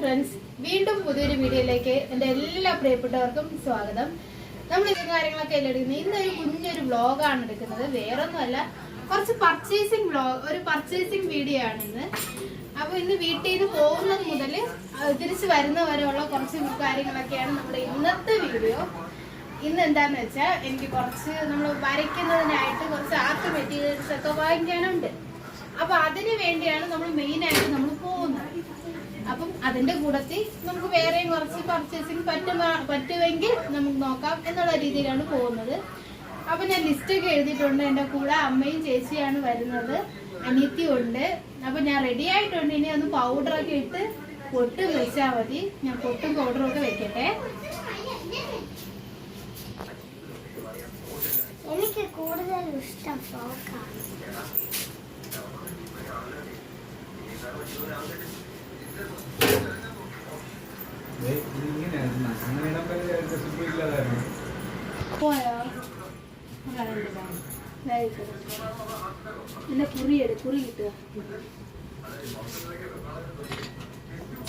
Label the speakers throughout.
Speaker 1: Friends വീണ്ടും പുതിയൊരു വീഡിയോയിലേക്ക് എന്റെ എല്ലാ പ്രിയപ്പെട്ടവർക്കും സ്വാഗതം. നമ്മൾ ഇത് കാര്യങ്ങളൊക്കെ അല്ലേ എടുക്കുന്നത്? ഇന്നൊരു കുഞ്ഞൊരു വ്ളോഗാണ് എടുക്കുന്നത്. വേറെ ഒന്നുമല്ല കുറച്ച് പർച്ചേസിങ് വ്ളോഗ് ഒരു പർച്ചേസിങ് വീഡിയോ ആണ് ഇന്ന്. അപ്പോൾ ഇന്ന് വീട്ടിൽ നിന്ന് പോകുന്നത് മുതൽ തിരിച്ച് വരുന്ന വരെയുള്ള കുറച്ച് കാര്യങ്ങളൊക്കെയാണ് നമ്മുടെ ഇന്നത്തെ വീഡിയോ. ഇന്ന് എന്താന്ന് വെച്ചാൽ എനിക്ക് കുറച്ച് നമ്മൾ വരയ്ക്കുന്നതിനായിട്ട് കുറച്ച് ആർട്ട് മെറ്റീരിയൽസ് ഒക്കെ വാങ്ങിക്കാനുണ്ട്. അപ്പൊ അതിനു വേണ്ടിയാണ് നമ്മൾ മെയിൻ ആയിട്ട് നമ്മൾ പോകുന്നത്. അപ്പം അതിന്റെ കൂടത്തിൽ നമുക്ക് വേറെയും കുറച്ച് പർച്ചേസിങ് പറ്റുന്ന പറ്റുമെങ്കിൽ നമുക്ക് നോക്കാം എന്നുള്ള രീതിയിലാണ് പോകുന്നത്. അപ്പൊ ഞാൻ ലിസ്റ്റ് ഒക്കെ എഴുതിയിട്ടുണ്ട്. എന്റെ കൂടെ അമ്മയും ചേച്ചിയാണ് വരുന്നത്. അനിയത്തിയും ഉണ്ട് അപ്പൊ ഞാൻ റെഡി ആയിട്ടുണ്ട്. ഇനി ഒന്ന് പൗഡറൊക്കെ ഇട്ട് പൊട്ടും വെച്ചാൽ മതി. ഞാൻ പൊട്ടും പൗഡറും ഒക്കെ വെക്കട്ടെ.
Speaker 2: എനിക്ക് കൂടുതൽ ഇഷ്ടം ഫ്രോക്കാണ്
Speaker 3: ഇങ്ങനെയായിരുന്നു അങ്ങനെ ഇടംവരെ സുഖമില്ലാതായിരുന്നു
Speaker 1: പോയോ പിന്നെ കുറിയെടു കുറി കിട്ടുക.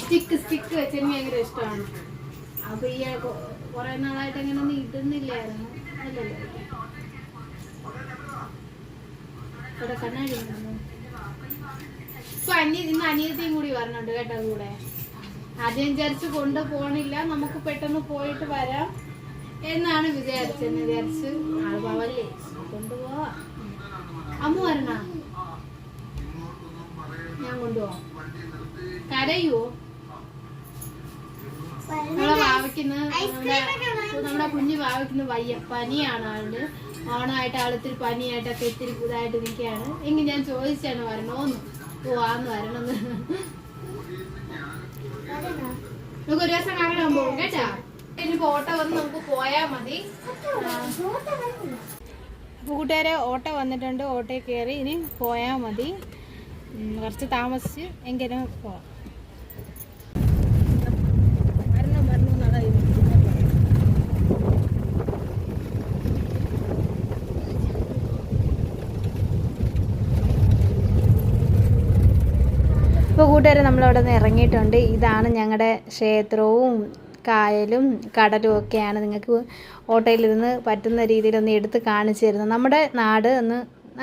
Speaker 1: സ്റ്റിക്ക് സ്റ്റിക്ക് വെച്ച് എനിക്ക് ഭയങ്കര ഇഷ്ടമാണ്. അപ്പൊ ഈ കുറെ നാളായിട്ട് അങ്ങനെ ഒന്നും ഇടുന്നില്ലായിരുന്നു. അല്ലല്ലോ. ഇവിടെ കണ്ണാടി. ഇപ്പൊ അനിയ ഇന്ന് അനിയത്തിയും കൂടി വരണുണ്ട് കേട്ടോ കൂടെ. ആദ്യം വിചാരിച്ച് കൊണ്ടുപോകണില്ല നമുക്ക് പെട്ടെന്ന് പോയിട്ട് വരാം എന്നാണ് വിചാരിച്ചെന്ന് വിചാരിച്ച് പോവല്ലേ? കൊണ്ടുപോവാ അമ്മ വരണ? ഞാൻ കൊണ്ടുപോവാം ഭാവിക്കുന്ന നമ്മുടെ കുഞ്ഞു ഭാവിക്കുന്ന വയ്യ. പനിയാണ് ആളുടെ. ഓണമായിട്ട് ആളിത്തിരി പനിയായിട്ടൊക്കെ ഇത്തിരി പുതുതായിട്ട് നിൽക്കുകയാണ്. എങ്കിൽ ഞാൻ ചോദിച്ചാണ് വരണോന്ന്. പോവാന്ന് വരണമെന്ന്. നമുക്ക് ഒരു ദിവസം കാണാൻ പോകും കേട്ടാ? ഇനി ഓട്ടോ വന്ന് നമുക്ക് പോയാ മതി. കൂട്ടുകാരെ ഓട്ടോ വന്നിട്ടുണ്ട് ഓട്ടോയിൽ കയറി ഇനി പോയാൽ മതി. കുറച്ച് താമസിച്ച് എങ്കിലും പോവാം വരണം വരണം എന്നുള്ള ഇത്. ഇപ്പോൾ കൂട്ടുകാരെ നമ്മളവിടെ നിന്ന് ഇറങ്ങിയിട്ടുണ്ട്. ഇതാണ് ഞങ്ങളുടെ ക്ഷേത്രവും കായലും കടലും ഒക്കെയാണ് നിങ്ങൾക്ക് ഓട്ടോയിലിരുന്ന് പറ്റുന്ന രീതിയിലൊന്ന് എടുത്ത് കാണിച്ചു തരുന്നത്. നമ്മുടെ നാട് ഒന്ന്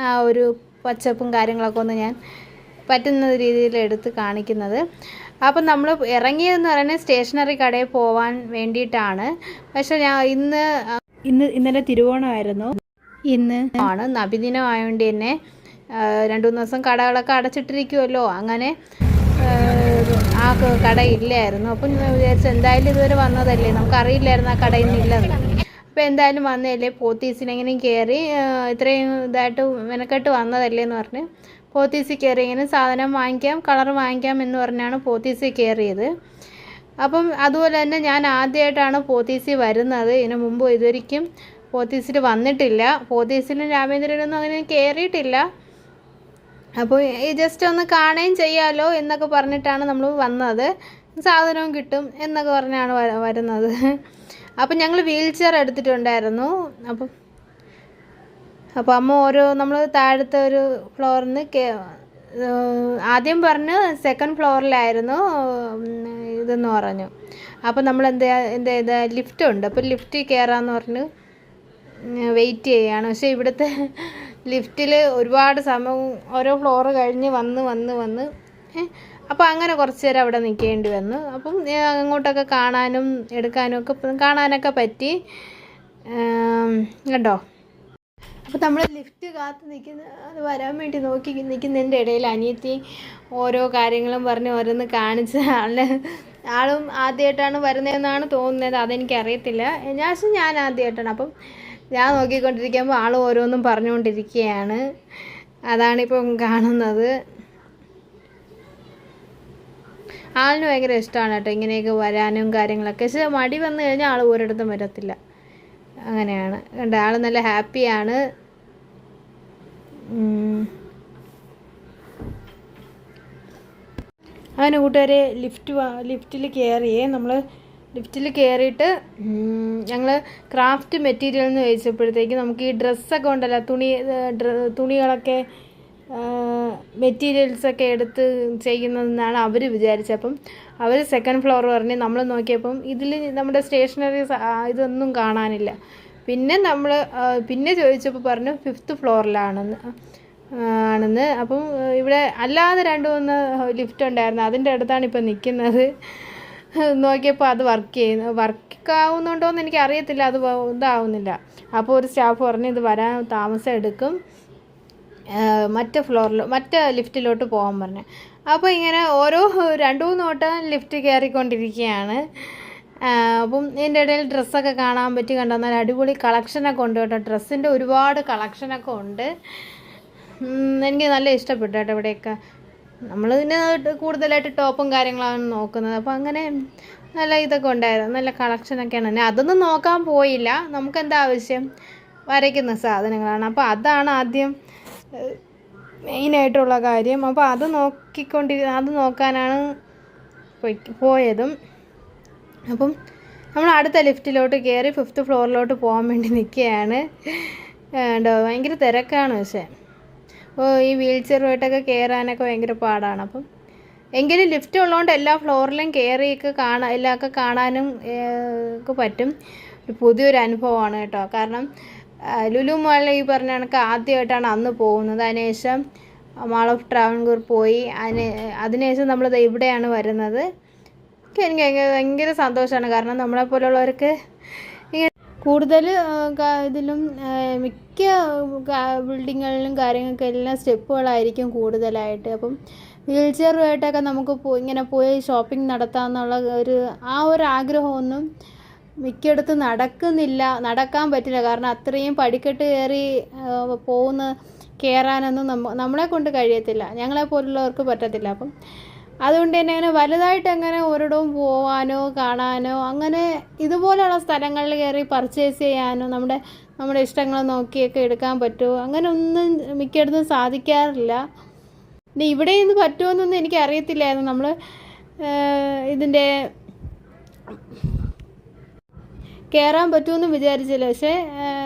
Speaker 1: ആ ഒരു പച്ചപ്പും കാര്യങ്ങളൊക്കെ ഒന്ന് ഞാൻ പറ്റുന്ന രീതിയിൽ എടുത്ത് കാണിക്കുന്നത്. അപ്പം നമ്മൾ ഇറങ്ങിയതെന്ന് പറയുന്നത് സ്റ്റേഷനറി കടയിൽ പോവാൻ വേണ്ടിയിട്ടാണ്. പക്ഷെ ഞാൻ ഇന്ന് ഇന്ന് ഇന്നലെ തിരുവോണമായിരുന്നു. ഇന്ന് ആണ് നബിദിനമായതുകൊണ്ട് തന്നെ രണ്ട് മൂന്ന് ദിവസം കടകളൊക്കെ അടച്ചിട്ടിരിക്കുമല്ലോ അങ്ങനെ ആ, കട ഇല്ലായിരുന്നു അപ്പം വിചാരിച്ചു എന്തായാലും ഇതുവരെ വന്നതല്ലേ? നമുക്കറിയില്ലായിരുന്നു ആ കടയിൽ നിന്നില്ലെന്ന് അപ്പോൾ എന്തായാലും വന്നതല്ലേ? പോത്തീസിനെങ്ങനെയും കയറി ഇത്രയും ഇതായിട്ട് മെനക്കെട്ട് വന്നതല്ലേ എന്ന് പറഞ്ഞ് പോത്തീസിൽ കയറി ഇങ്ങനെ സാധനം വാങ്ങിക്കാം കളർ വാങ്ങിക്കാം എന്ന് പറഞ്ഞാണ് പോത്തീസിൽ കയറിയത് അപ്പം അതുപോലെ തന്നെ ഞാൻ ആദ്യമായിട്ടാണ് പോത്തീസിൽ വരുന്നത്. ഇതിനു മുമ്പ് ഇതുവരിക്കും പോത്തീസിൽ വന്നിട്ടില്ല. പോത്തീസിലും രാമേന്ദ്രനൊന്നും അങ്ങനെ കയറിയിട്ടില്ല അപ്പോൾ ഈ ജസ്റ്റ് ഒന്ന് കാണുകയും ചെയ്യാമല്ലോ എന്നൊക്കെ പറഞ്ഞിട്ടാണ് നമ്മൾ വന്നത്. സാധനവും കിട്ടും എന്നൊക്കെ പറഞ്ഞാണ് വരുന്നത്. അപ്പം ഞങ്ങൾ വീൽ ചെയർ എടുത്തിട്ടുണ്ടായിരുന്നു. അപ്പം അപ്പോൾ അമ്മ ഓരോ നമ്മൾ താഴത്തെ ഒരു ഫ്ലോറിൽ നിന്ന് ആദ്യം പറഞ്ഞ് സെക്കൻഡ് ഫ്ലോറിലായിരുന്നു ഇതെന്ന് പറഞ്ഞു. അപ്പോൾ നമ്മൾ എന്താ എന്താ ചെയ്ത ലിഫ്റ്റ് ഉണ്ട്. അപ്പോൾ ലിഫ്റ്റിൽ കയറാമെന്ന് പറഞ്ഞ് വെയിറ്റ് ചെയ്യുകയാണ് പക്ഷേ ഇവിടുത്തെ ലിഫ്റ്റിൽ ഒരുപാട് സമയം ഓരോ ഫ്ലോർ കഴിഞ്ഞ് വന്ന് വന്ന് വന്ന്. അപ്പോൾ അങ്ങനെ കുറച്ച് നേരം അവിടെ നിൽക്കേണ്ടി വന്നു. അപ്പം അങ്ങോട്ടൊക്കെ കാണാനും എടുക്കാനും ഒക്കെ കാണാനൊക്കെ പറ്റി. കണ്ടോ? അപ്പോൾ നമ്മൾ ലിഫ്റ്റ് കാത്ത് നിൽക്കുന്ന അത് വരാൻ വേണ്ടി നോക്കി നിൽക്കുന്നതിന്റെ ഇടയിൽ അനിയത്തി ഓരോ കാര്യങ്ങളും പറഞ്ഞ് ഓരോന്ന് കാണിച്ച് ആളെ ആളും ആദ്യമായിട്ടാണ് വരുന്നതെന്നാണ് തോന്നുന്നത്. അതെനിക്കറിയത്തില്ല. ഞാൻ ഞാൻ ആദ്യമായിട്ടാണ് അപ്പം ഞാൻ നോക്കിക്കൊണ്ടിരിക്കുമ്പോൾ ആൾ ഓരോന്നും പറഞ്ഞുകൊണ്ടിരിക്കുകയാണ്. അതാണിപ്പം കാണുന്നത്. ആളിന് ഭയങ്കര ഇഷ്ടമാണ് കേട്ടോ ഇങ്ങനെയൊക്കെ വരാനും കാര്യങ്ങളൊക്കെ. പക്ഷേ മടി വന്നു കഴിഞ്ഞാൽ ആൾ ഒരിടത്തും വരത്തില്ല. അങ്ങനെയാണ്. കണ്ട? ആൾ നല്ല ഹാപ്പിയാണ്. അങ്ങനെ കൂട്ടുകാരെ ലിഫ്റ്റ് ലിഫ്റ്റിൽ കയറിയേ നമ്മൾ ലിഫ്റ്റിൽ കയറിയിട്ട് ഞങ്ങൾ ക്രാഫ്റ്റ് മെറ്റീരിയൽ എന്ന് ചോദിച്ചപ്പോഴത്തേക്ക് നമുക്ക് ഈ ഡ്രസ്സൊക്കെ ഉണ്ടല്ലോ തുണി തുണികളൊക്കെ മെറ്റീരിയൽസൊക്കെ എടുത്ത് ചെയ്യുന്നതെന്നാണ് അവർ വിചാരിച്ചത്. അപ്പം അവർ സെക്കൻഡ് ഫ്ലോർ പറഞ്ഞ് നമ്മൾ നോക്കിയപ്പം ഇതിൽ നമ്മുടെ സ്റ്റേഷനറി ഇതൊന്നും കാണാനില്ല. പിന്നെ നമ്മൾ പിന്നെ ചോദിച്ചപ്പോൾ പറഞ്ഞു ഫിഫ്ത്ത് ഫ്ലോറിലാണെന്ന് ആണെന്ന്. അപ്പം ഇവിടെ അല്ലാതെ രണ്ട് മൂന്ന് ലിഫ്റ്റ് ഉണ്ടായിരുന്നു. അതിന്റെ അടുത്താണ് ഇപ്പം നിൽക്കുന്നത് നോക്കിയപ്പോൾ അത് വർക്ക് ചെയ്യുന്നു. വർക്ക് ആവുന്നുണ്ടോ എന്ന് എനിക്ക് അറിയത്തില്ല അത് ഇതാവുന്നില്ല. അപ്പോൾ ഒരു സ്റ്റാഫ് പറഞ്ഞു ഇത് വരാൻ താമസം എടുക്കും. മറ്റേ ഫ്ലോറിൽ മറ്റ് ലിഫ്റ്റിലോട്ട് പോകാൻ പറഞ്ഞു. അപ്പോൾ ഇങ്ങനെ ഓരോ രണ്ട് മൂന്ന് വട്ടം ലിഫ്റ്റ് കയറിക്കൊണ്ടിരിക്കുകയാണ് അപ്പം ഇതിന്റെ ഇടയിൽ ഡ്രസ്സൊക്കെ കാണാൻ പറ്റി. കണ്ടോ നല്ല അടിപൊളി കളക്ഷനൊക്കെ ഉണ്ട് കേട്ടോ. ഡ്രസ്സിന്റെ ഒരുപാട് കളക്ഷനൊക്കെ ഉണ്ട്. എനിക്ക് നല്ല ഇഷ്ടപ്പെട്ടു കേട്ടോ ഇവിടെയൊക്കെ. നമ്മൾ പിന്നെ കൂടുതലായിട്ട് ടോപ്പും കാര്യങ്ങളാണ് നോക്കുന്നത്. അപ്പോൾ അങ്ങനെ നല്ല ഇതൊക്കെ ഉണ്ടായിരുന്നു. നല്ല കളക്ഷനൊക്കെയാണ് ഞാൻ അതൊന്നും നോക്കാൻ പോയില്ല. നമുക്ക് എന്താ ആവശ്യം? വരയ്ക്കുന്ന സാധനങ്ങളാണ്. അപ്പോൾ അതാണ് ആദ്യം മെയിനായിട്ടുള്ള കാര്യം. അപ്പോൾ അത് നോക്കിക്കൊണ്ടി അത് നോക്കാനാണ് പോയതും. അപ്പം നമ്മൾ അടുത്ത ലിഫ്റ്റിലോട്ട് കയറി ഫിഫ്ത്ത് ഫ്ലോറിലോട്ട് പോകാൻ വേണ്ടി നിൽക്കുകയാണ്. ഭയങ്കര തിരക്കാണ് പക്ഷേ. ഓ ഈ വീൽ ചെയറുമായിട്ടൊക്കെ കയറാനൊക്കെ ഭയങ്കര പാടാണ്. അപ്പം എങ്കിലും ലിഫ്റ്റ് ഉള്ളതുകൊണ്ട് എല്ലാ ഫ്ലോറിലും കയറിയൊക്കെ കാണാൻ എല്ലാമൊക്കെ കാണാനും ഒക്കെ പറ്റും. പുതിയൊരു അനുഭവമാണ് കേട്ടോ. കാരണം ലുലു മാളിൽ ഈ പറഞ്ഞ കണക്ക് ആദ്യമായിട്ടാണ് അന്ന് പോകുന്നത്. അതിനുശേഷം മാൾ ഓഫ് ട്രാവൻകൂർ പോയി. അതിന് അതിനുശേഷം നമ്മൾ ഇവിടെയാണ് വരുന്നത്. എനിക്ക് ഭയങ്കര ഭയങ്കര സന്തോഷമാണ് കാരണം നമ്മളെ പോലുള്ളവർക്ക് കൂടുതൽ ഇതിലും ആ, മിക്ക ബിൽഡിങ്ങുകളിലും കാര്യങ്ങൾക്ക് എല്ലാം സ്റ്റെപ്പുകളായിരിക്കും കൂടുതലായിട്ട്. അപ്പം വീൽ ചെയറുമായിട്ടൊക്കെ നമുക്ക് പോ- ഇങ്ങനെ പോയി ഷോപ്പിംഗ് നടത്താമെന്നുള്ള ഒരു ആ ഒരു ആഗ്രഹമൊന്നും മിക്കയിടത്തും നടക്കുന്നില്ല. നടക്കാൻ പറ്റില്ല. കാരണം അത്രയും പടിക്കെട്ട് കയറി പോകുന്ന കയറാനൊന്നും നമ്മ നമ്മളെ കൊണ്ട് കഴിയത്തില്ല. ഞങ്ങളെ പോലുള്ളവർക്ക് പറ്റത്തില്ല. അപ്പം അതുകൊണ്ട് തന്നെ അങ്ങനെ വലുതായിട്ട് അങ്ങനെ ഒരിടവും പോവാനോ കാണാനോ അങ്ങനെ ഇതുപോലെയുള്ള സ്ഥലങ്ങളിൽ കയറി പർച്ചേസ് ചെയ്യാനോ നമ്മുടെ നമ്മുടെ ഇഷ്ടങ്ങൾ നോക്കിയൊക്കെ എടുക്കാൻ പറ്റുമോ? അങ്ങനെ ഒന്നും മിക്കയിടത്തും സാധിക്കാറില്ല. പിന്നെ ഇവിടെ നിന്ന് പറ്റുമോയെന്നൊന്നും എനിക്ക് അറിയത്തില്ലായിരുന്നു നമ്മൾ ഇതിന്റെ കയറാൻ പറ്റുമെന്ന് വിചാരിച്ചില്ല. പക്ഷേ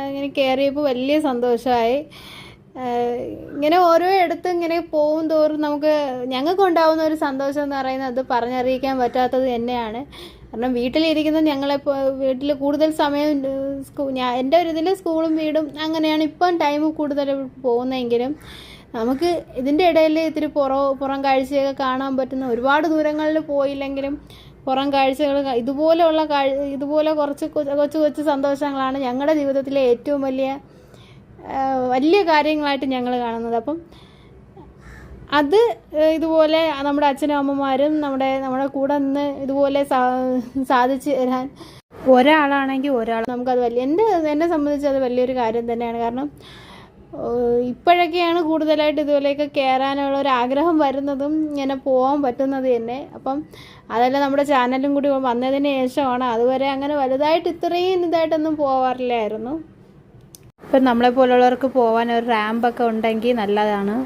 Speaker 1: ഇങ്ങനെ കയറിയപ്പോൾ വലിയ സന്തോഷമായി. ഇങ്ങനെ ഓരോ ഇടത്ത് ഇങ്ങനെ പോകും തോറും നമുക്ക് ഞങ്ങൾക്ക് ഉണ്ടാവുന്ന ഒരു സന്തോഷം എന്ന് പറയുന്നത് അത് പറഞ്ഞറിയിക്കാൻ പറ്റാത്തത് തന്നെയാണ്. കാരണം വീട്ടിലിരിക്കുന്ന ഞങ്ങളെ വീട്ടിൽ കൂടുതൽ സമയം സ്കൂ ഞാൻ എന്റെ ഒരു ഇതിൽ സ്കൂളും വീടും അങ്ങനെയാണ് ഇപ്പം ടൈം കൂടുതൽ പോകുന്നതെങ്കിലും നമുക്ക് ഇതിന്റെ ഇടയിൽ ഇത്തിരി പുറ പുറം കാഴ്ചയൊക്കെ കാണാൻ പറ്റുന്ന ഒരുപാട് ദൂരങ്ങളിൽ പോയില്ലെങ്കിലും പുറം കാഴ്ചകൾ ഇതുപോലെയുള്ള കാഴ് ഇതുപോലെ കുറച്ച് കൊച്ചു കൊച്ചു സന്തോഷങ്ങളാണ് ഞങ്ങളുടെ ജീവിതത്തിലെ ഏറ്റവും വലിയ വലിയ കാര്യങ്ങളായിട്ട് ഞങ്ങൾ കാണുന്നത്. അപ്പം അത് ഇതുപോലെ നമ്മുടെ അച്ഛനും അമ്മമാരും നമ്മുടെ നമ്മുടെ കൂടെ നിന്ന് ഇതുപോലെ സാധിച്ചു തരാൻ ഒരാളാണെങ്കിൽ ഒരാൾ. നമുക്കത് വലിയ എന്റെ എന്നെ സംബന്ധിച്ച് അത് വലിയൊരു കാര്യം തന്നെയാണ്. കാരണം ഇപ്പോഴൊക്കെയാണ് കൂടുതലായിട്ട് ഇതുപോലെയൊക്കെ കയറാനുള്ള ഒരു ആഗ്രഹം വരുന്നതും ഇങ്ങനെ പോകാൻ പറ്റുന്നത് തന്നെ. അപ്പം അതെല്ലാം നമ്മുടെ ചാനലും കൂടി വന്നതിന് ശേഷമാണ് അതുവരെ അങ്ങനെ വലുതായിട്ട് ഇത്രയും ഇതായിട്ടൊന്നും പോവാറില്ലായിരുന്നു. ഇപ്പം നമ്മളെ പോലുള്ളവർക്ക് പോകാൻ ഒരു റാമ്പൊക്കെ ഉണ്ടെങ്കിൽ നല്ലതാണ്.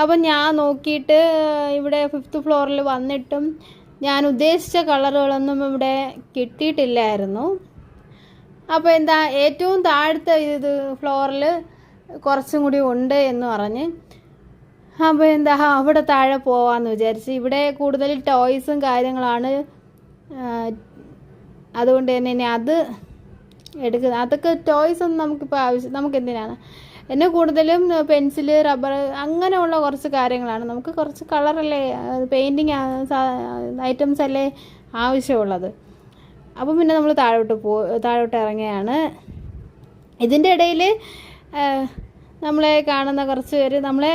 Speaker 1: അപ്പം ഞാൻ നോക്കിയിട്ട് ഇവിടെ ഫിഫ്ത്ത് ഫ്ലോറിൽ വന്നിട്ടും ഞാൻ ഉദ്ദേശിച്ച കളറുകളൊന്നും ഇവിടെ കിട്ടിയിട്ടില്ലായിരുന്നു. അപ്പോൾ എന്താ ഏറ്റവും താഴത്തെ ഇത് ഫ്ലോറിൽ കുറച്ചും കൂടി ഉണ്ട് എന്ന് പറഞ്ഞ്. അപ്പോൾ എന്താ അവിടെ താഴെ പോവാമെന്ന് വിചാരിച്ച്. ഇവിടെ കൂടുതൽ ടോയ്സും കാര്യങ്ങളാണ് അതുകൊണ്ട് തന്നെ ഇനി അത് എടുക്കുന്നത് അതൊക്കെ ടോയ്സ് ഒന്നും നമുക്കിപ്പോൾ ആവശ്യം നമുക്ക് എന്തിനാണ് എന്നെ കൂടുതലും പെൻസിൽ റബ്ബർ അങ്ങനെയുള്ള കുറച്ച് കാര്യങ്ങളാണ്. നമുക്ക് കുറച്ച് കളറല്ലേ പെയിന്റിങ് ഐറ്റംസ് അല്ലേ ആവശ്യമുള്ളത്. അപ്പം പിന്നെ നമ്മൾ താഴോട്ട് പോ താഴോട്ട് ഇറങ്ങുകയാണ്. ഇതിന്റെ ഇടയിൽ നമ്മളെ കാണുന്ന കുറച്ച് പേര് നമ്മളെ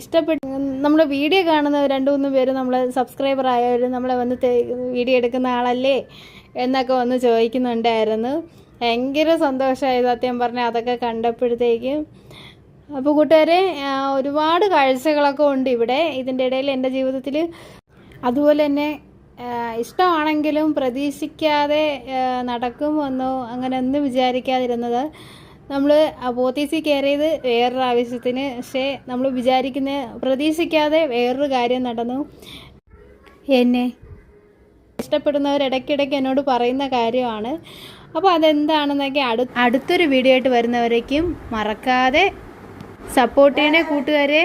Speaker 1: ഇഷ്ടപ്പെട്ട് നമ്മുടെ വീഡിയോ കാണുന്ന രണ്ട് മൂന്ന് പേര് നമ്മളെ സബ്സ്ക്രൈബർ ആയവർ നമ്മളെ വന്ന് വീഡിയോ എടുക്കുന്ന ആളല്ലേ എന്നൊക്കെ വന്ന് ചോദിക്കുന്നുണ്ടായിരുന്നു. ഭയങ്കര സന്തോഷമായി സത്യം പറഞ്ഞാൽ അതൊക്കെ കണ്ടപ്പോഴത്തേക്കും. അപ്പോൾ കൂട്ടുകാരെ ഒരുപാട് കാഴ്ചകളൊക്കെ ഉണ്ട് ഇവിടെ. ഇതിന്റെ ഇടയിൽ എന്റെ ജീവിതത്തിൽ അതുപോലെ തന്നെ ഇഷ്ടമാണെങ്കിലും പ്രതീക്ഷിക്കാതെ നടക്കും നടക്കുമെന്നോ അങ്ങനെ ഒന്നും വിചാരിക്കാതിരുന്നത് നമ്മൾ പോത്തീസി കയറിയത് വേറൊരു ആവശ്യത്തിന് പക്ഷേ നമ്മൾ വിചാരിക്കുന്ന പ്രതീക്ഷിക്കാതെ വേറൊരു കാര്യം നടന്നു. എന്നെ ഇഷ്ടപ്പെടുന്നവർ ഇടയ്ക്കിടയ്ക്ക് എന്നോട് പറയുന്ന കാര്യമാണ്. അപ്പോൾ അതെന്താണെന്നൊക്കെ അടു അടുത്തൊരു വീഡിയോ ആയിട്ട് വരുന്നവരേക്കും മറക്കാതെ സപ്പോർട്ട് ചെയ്യണേ കൂട്ടുകാരെ.